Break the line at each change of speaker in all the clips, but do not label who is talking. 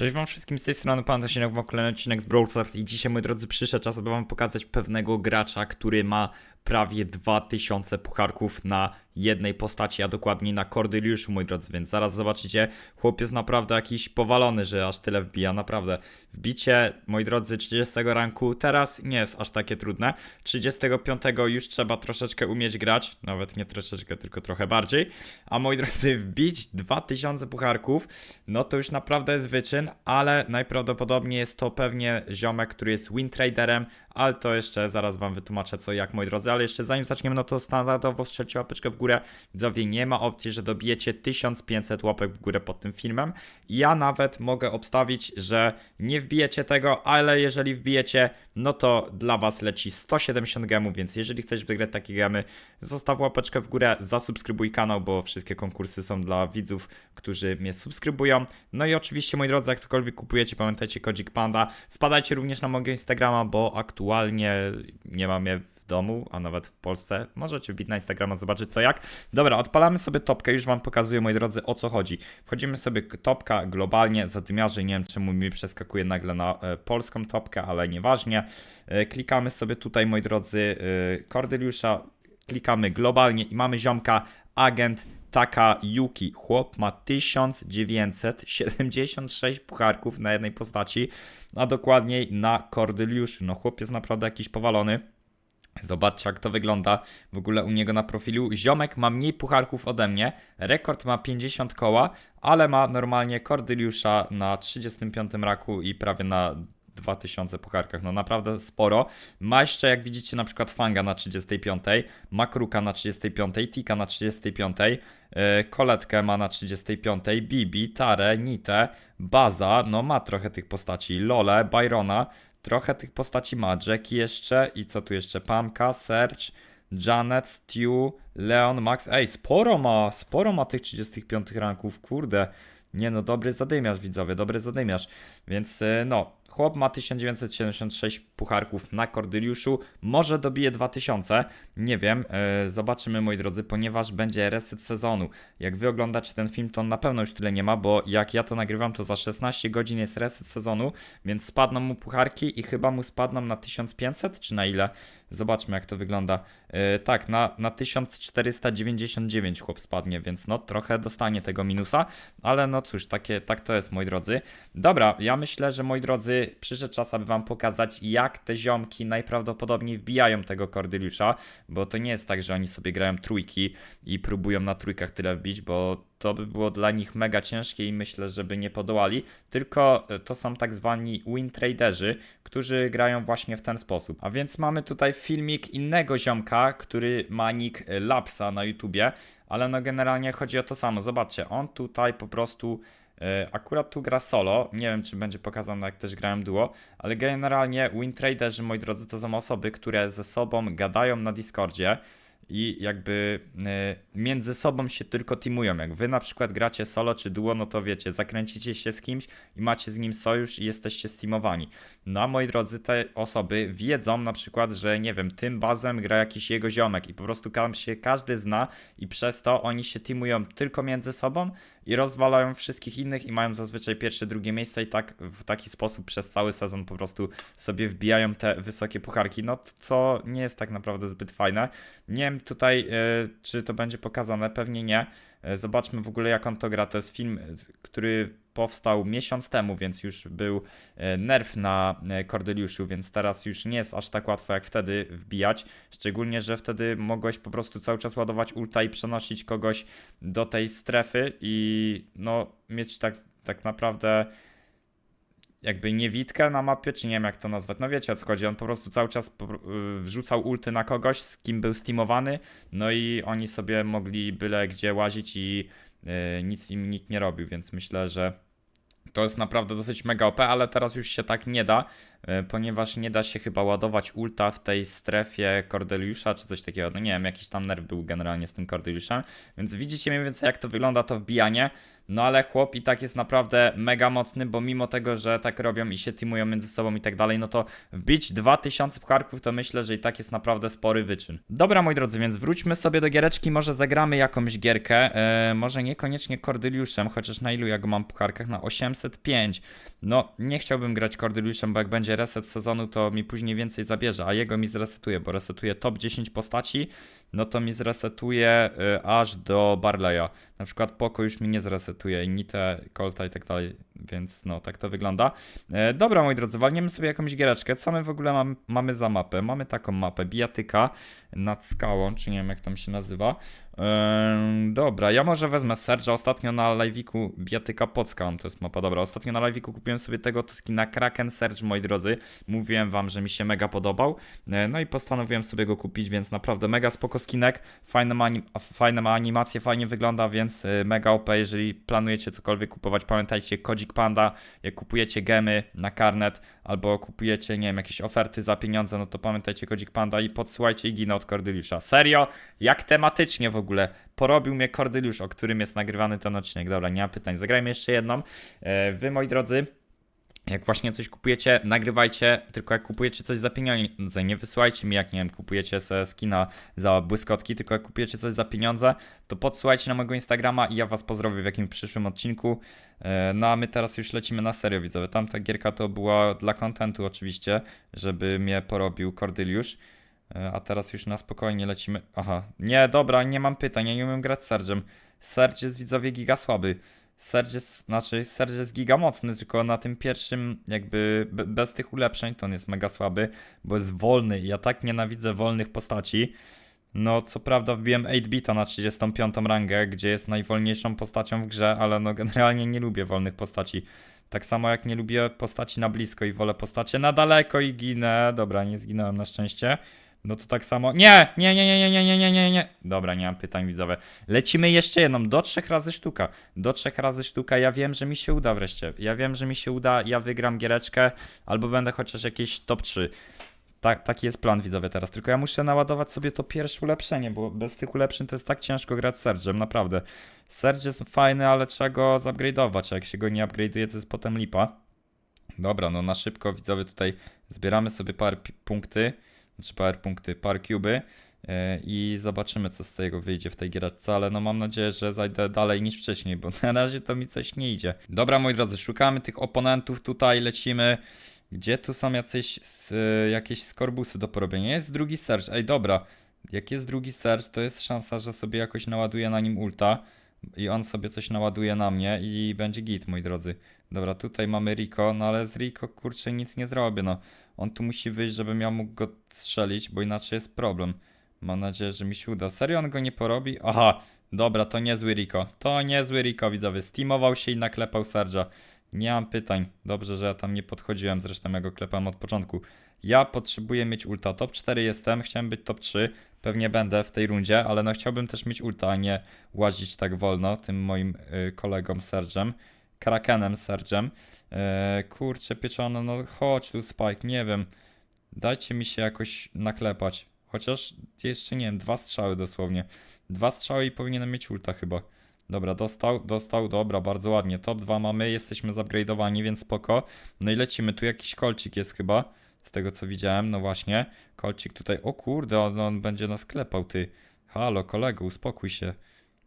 Cześć wam wszystkim, z tej strony Pan Tasinek, w kolejny odcinek z Brawl Stars i dzisiaj, moi drodzy, przyszedł czas, aby wam pokazać pewnego gracza, który ma prawie 2000 pucharków na jednej postaci, a dokładniej na Cordyliuszu, moi drodzy, więc zaraz zobaczycie, chłop jest naprawdę jakiś powalony, że aż tyle wbija, naprawdę. Wbicie, moi drodzy, 30 ranku teraz nie jest aż takie trudne, 35 już trzeba troszeczkę umieć grać, nawet nie troszeczkę, tylko trochę bardziej, a moi drodzy, wbić 2000 pucharków, no to już naprawdę jest wyczyn, ale najprawdopodobniej jest to pewnie ziomek, który jest win traderem, ale to jeszcze zaraz wam wytłumaczę co jak, moi drodzy, ale jeszcze zanim zaczniemy, no to standardowo strzelcie łapeczkę w górę, widzowie, nie ma opcji, że dobijecie 1500 łapek w górę pod tym filmem, ja nawet mogę obstawić, że nie wbijecie tego, ale jeżeli wbijecie, no to dla was leci 170 gemów, więc jeżeli chcesz wygrać takie gemy, zostaw łapeczkę w górę, zasubskrybuj kanał, bo wszystkie konkursy są dla widzów, którzy mnie subskrybują. No i oczywiście, moi drodzy, jak cokolwiek kupujecie, pamiętajcie kodzik Panda. Wpadajcie również na mojego Instagrama, bo aktualnie nie mam je w domu, a nawet w Polsce. Możecie wbić na Instagrama, zobaczyć co jak. Dobra, odpalamy sobie topkę, już wam pokazuję, moi drodzy, o co chodzi. Wchodzimy sobie topka globalnie, zadymiarzy, nie wiem czemu mi przeskakuje nagle na e, polską topkę, ale nieważnie. E, klikamy sobie tutaj, moi drodzy, e, Cordyliusza, klikamy globalnie i mamy ziomka, agent Taka Yuki. Chłop ma 1976 pucharków na jednej postaci, a dokładniej na Cordyliuszu. No chłop jest naprawdę jakiś powalony. Zobaczcie, jak to wygląda w ogóle u niego na profilu. Ziomek ma mniej pucharków ode mnie, rekord ma 50 koła, ale ma normalnie Cordyliusza na 35 raku i prawie na 2000 pucharkach, no naprawdę sporo. Ma jeszcze, jak widzicie, na przykład Fanga na 35, Makruka na 35, Tika na 35, yy, Koletkę ma na 35, Bibi, Tare, Nite, Baza, no ma trochę tych postaci, Lole, Byrona, trochę tych postaci ma, Jackie jeszcze i co tu jeszcze, Pamka, Serge, Janet, Stu, Leon, Max, ej, sporo ma, sporo ma tych 35 ranków, kurde. Nie no, dobry zadymiarz widzowie, dobry zadymiarz. Więc y, no, chłop ma 1976 pucharków na Cordyliuszu, może dobije 2000, nie wiem, y, zobaczymy moi drodzy, ponieważ będzie reset sezonu. Jak wy oglądacie ten film, to na pewno już tyle nie ma, bo jak ja to nagrywam, to za 16 godzin jest reset sezonu, więc spadną mu pucharki i chyba mu spadną na 1500, czy na ile? Zobaczmy jak to wygląda. Yy, tak, na, na 1499 chłop spadnie, więc no trochę dostanie tego minusa, ale no cóż, takie, tak to jest moi drodzy. Dobra, ja myślę, że moi drodzy, przyszedł czas, aby wam pokazać jak te ziomki najprawdopodobniej wbijają tego Cordyliusza, bo to nie jest tak, że oni sobie grają trójki i próbują na trójkach tyle wbić, bo to by było dla nich mega ciężkie i myślę, że by nie podołali, tylko e, to są tak zwani win traderzy, którzy grają właśnie w ten sposób. A więc mamy tutaj filmik innego ziomka, który ma nick e, Lapsa na YouTubie, ale no generalnie chodzi o to samo. Zobaczcie, on tutaj po prostu e, Akurat tu gra solo, nie wiem czy będzie pokazane jak też grałem duo, ale generalnie win traderzy, moi drodzy, to są osoby, które ze sobą gadają na Discordzie i jakby e, między sobą się tylko teamują. Jak wy na przykład gracie solo czy duo, no to wiecie, zakręcicie się z kimś i macie z nim sojusz i jesteście steamowani. No a moi drodzy, te osoby wiedzą na przykład, że nie wiem, tym bazem gra jakiś jego ziomek i po prostu tam się każdy zna i przez to oni się teamują tylko między sobą i rozwalają wszystkich innych i mają zazwyczaj pierwsze, drugie miejsce i tak w taki sposób przez cały sezon po prostu sobie wbijają te wysokie pucharki, no co nie jest tak naprawdę zbyt fajne. Nie wiem tutaj, e, czy to będzie pokazane, pewnie nie. E, Zobaczmy w ogóle jak on to gra. To jest film, który powstał miesiąc temu, więc już był e, nerf na e, Cordyliuszu, więc teraz już nie jest aż tak łatwo jak wtedy wbijać. Szczególnie, że wtedy mogłeś po prostu cały czas ładować ulta i przenosić kogoś do tej strefy i no mieć tak, tak naprawdę jakby niewidkę na mapie, czy nie wiem jak to nazwać. No wiecie o co chodzi, on po prostu cały czas y, wrzucał ulty na kogoś, z kim był steamowany, no i oni sobie mogli byle gdzie łazić i nic im nikt nie robił, więc myślę, że to jest naprawdę dosyć mega OP, ale teraz już się tak nie da, e, ponieważ nie da się chyba ładować ulta w tej strefie Cordeliusza czy coś takiego. No nie wiem, jakiś tam nerw był generalnie z tym Cordeliuszem, więc widzicie mniej więcej jak to wygląda to wbijanie. No ale chłop i tak jest naprawdę mega mocny, bo mimo tego, że tak robią i się teamują między sobą i tak dalej, no to wbić 2000 pucharków to myślę, że i tak jest naprawdę spory wyczyn. Dobra moi drodzy, więc wróćmy sobie do giereczki, może zagramy jakąś gierkę, e, może niekoniecznie Cordyliuszem, chociaż na ilu ja go mam pucharkach? Na 805. No nie chciałbym grać Cordyliuszem, bo jak będzie reset sezonu, to mi później więcej zabierze, a jego mi zresetuje, bo resetuje top 10 postaci, no to mi zresetuje y, aż do Barleya. Na przykład Poko już mi nie zresetuje, Nite, Colta i tak dalej, więc no tak to wygląda. E, dobra moi drodzy, walniemy sobie jakąś giereczkę. Co my w ogóle mam, mamy za mapę? Mamy taką mapę, bijatyka nad skałą, czy nie wiem jak tam się nazywa. Ehm, dobra, ja może wezmę Serge'a. Ostatnio na live'iku bijatyka pod skałą, to jest mapa. Dobra, ostatnio na live'iku kupiłem sobie tego to Kraken Serge, moi drodzy. Mówiłem wam, że mi się mega podobał. E, No i postanowiłem sobie go kupić, więc naprawdę mega spoko skinek. Fajne ma, anim- fajne ma animacje, fajnie wygląda, więc e, mega OP. Jeżeli planujecie cokolwiek kupować, pamiętajcie Kodzik Panda. Jak kupujecie gemy na karnet albo kupujecie, nie wiem, jakieś oferty za pieniądze, no to pamiętajcie Kodzik Panda i podsyłajcie Igina od Cordyliusza. Serio? Jak tematycznie w ogóle porobił mnie Cordyliusz, o którym jest nagrywany ten odcinek. Dobra, nie ma pytań. Zagrajmy jeszcze jedną. E, Wy, moi drodzy, jak właśnie coś kupujecie, nagrywajcie, tylko jak kupujecie coś za pieniądze, nie wysyłajcie mi jak, nie wiem, kupujecie se skina za błyskotki, tylko jak kupujecie coś za pieniądze, to podsyłajcie na mojego Instagrama i ja was pozdrowię w jakimś przyszłym odcinku. E, No a my teraz już lecimy na serio, widzowie. Tamta gierka to była dla kontentu oczywiście, żeby mnie porobił Cordyliusz. E, A teraz już na spokojnie lecimy. Aha, nie, dobra, nie mam pytań, ja nie umiem grać z Serge'em. Serge jest widzowie giga słaby. Serge jest, znaczy Serge jest giga mocny, tylko na tym pierwszym jakby be- bez tych ulepszeń to on jest mega słaby, bo jest wolny i ja tak nienawidzę wolnych postaci. No, co prawda wbiłem 8-bita na 35 rangę, gdzie jest najwolniejszą postacią w grze, ale no generalnie nie lubię wolnych postaci. Tak samo jak nie lubię postaci na blisko i wolę postacie na daleko i ginę. Dobra, nie zginąłem na szczęście. No to tak samo. Nie, nie, nie, nie, nie, nie, nie, nie, nie. Dobra, nie mam pytań widzowe. Lecimy jeszcze jedną, do trzech razy sztuka. Do trzech razy sztuka. Ja wiem, że mi się uda wreszcie. Ja wiem, że mi się uda. Ja wygram giereczkę, albo będę chociaż jakieś top 3. Tak, taki jest plan widzowie teraz. Tylko ja muszę naładować sobie to pierwsze ulepszenie, bo bez tych ulepszeń to jest tak ciężko grać Sergem, naprawdę. Serge jest fajny, ale trzeba go zupgrade'ować, a jak się go nie upgrade'uje, to jest potem lipa. Dobra, no na szybko widzowie tutaj zbieramy sobie par pi- punkty, znaczy par punkty, par cuby yy, i zobaczymy co z tego wyjdzie w tej giereczce, ale no mam nadzieję, że zajdę dalej niż wcześniej, bo na razie to mi coś nie idzie. Dobra moi drodzy, szukamy tych oponentów tutaj, lecimy. Gdzie tu są jacyś, y, jakieś skorbusy do porobienia? Jest drugi Serge, ej dobra, jak jest drugi Serge, to jest szansa, że sobie jakoś naładuję na nim ulta i on sobie coś naładuje na mnie i będzie git, moi drodzy. Dobra, tutaj mamy Rico, no ale z Rico kurczę nic nie zrobię, no. On tu musi wyjść, żebym ja mógł go strzelić, bo inaczej jest problem. Mam nadzieję, że mi się uda. Serio on go nie porobi? Aha, dobra, to niezły Rico. To niezły Rico, widzowie. Steamował się i naklepał Serge'a. Nie mam pytań. Dobrze, że ja tam nie podchodziłem, zresztą ja go klepałem od początku. Ja potrzebuję mieć ulta. Top 4 jestem, chciałem być top 3. Pewnie będę w tej rundzie, ale no chciałbym też mieć ulta, a nie łazić tak wolno tym moim y, kolegą Serge'em. Krakenem Serge'em. E, kurczę, pieczone, no chodź tu Spike, nie wiem. Dajcie mi się jakoś naklepać. Chociaż jeszcze nie wiem, dwa strzały dosłownie. Dwa strzały i powinienem mieć ulta chyba. Dobra, dostał, dostał, dobra, bardzo ładnie. Top 2 mamy, jesteśmy zupgrade'owani, więc spoko. No i lecimy, tu jakiś kolcik jest chyba, z tego co widziałem, no właśnie. Kolcik tutaj, o kurde, on, on będzie nas klepał, ty. Halo, kolego, uspokój się.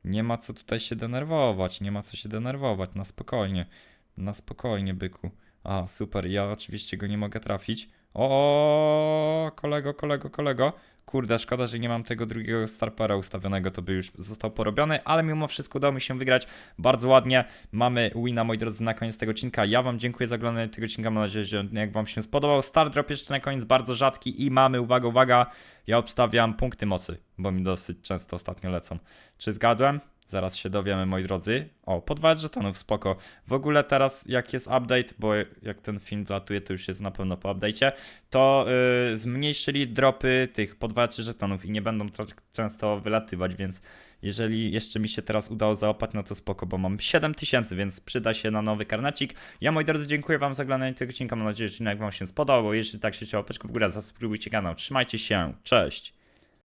Nie ma co tutaj się denerwować, nie ma co się denerwować, na spokojnie. Na spokojnie, byku. A, super, ja oczywiście go nie mogę trafić. O, kolego, kolego, kolego. Kurde, szkoda, że nie mam tego drugiego starpera ustawionego, to by już został porobiony, ale mimo wszystko udało mi się wygrać bardzo ładnie. Mamy wina, moi drodzy, na koniec tego odcinka. Ja wam dziękuję za oglądanie tego odcinka, mam nadzieję, że jak wam się spodobał. Star drop jeszcze na koniec, bardzo rzadki i mamy, uwaga, uwaga, ja obstawiam punkty mocy, bo mi dosyć często ostatnio lecą. Czy zgadłem? Zaraz się dowiemy, moi drodzy. O, po 2 żetonów, spoko. W ogóle teraz, jak jest update, bo jak ten film latuje, to już jest na pewno po update'cie, to yy, zmniejszyli dropy tych po 2 czy żetonów i nie będą tak często wylatywać, więc Jeżeli jeszcze mi się teraz udało załapać, no to spoko, bo mam 7000, więc przyda się na nowy karnecik. Ja moi drodzy, dziękuję wam za oglądanie tego odcinka. Mam nadzieję, że odcinek wam się spodobał. Jeśli tak się łapeczkę w górę, zasubskrybujcie kanał. Trzymajcie się, cześć!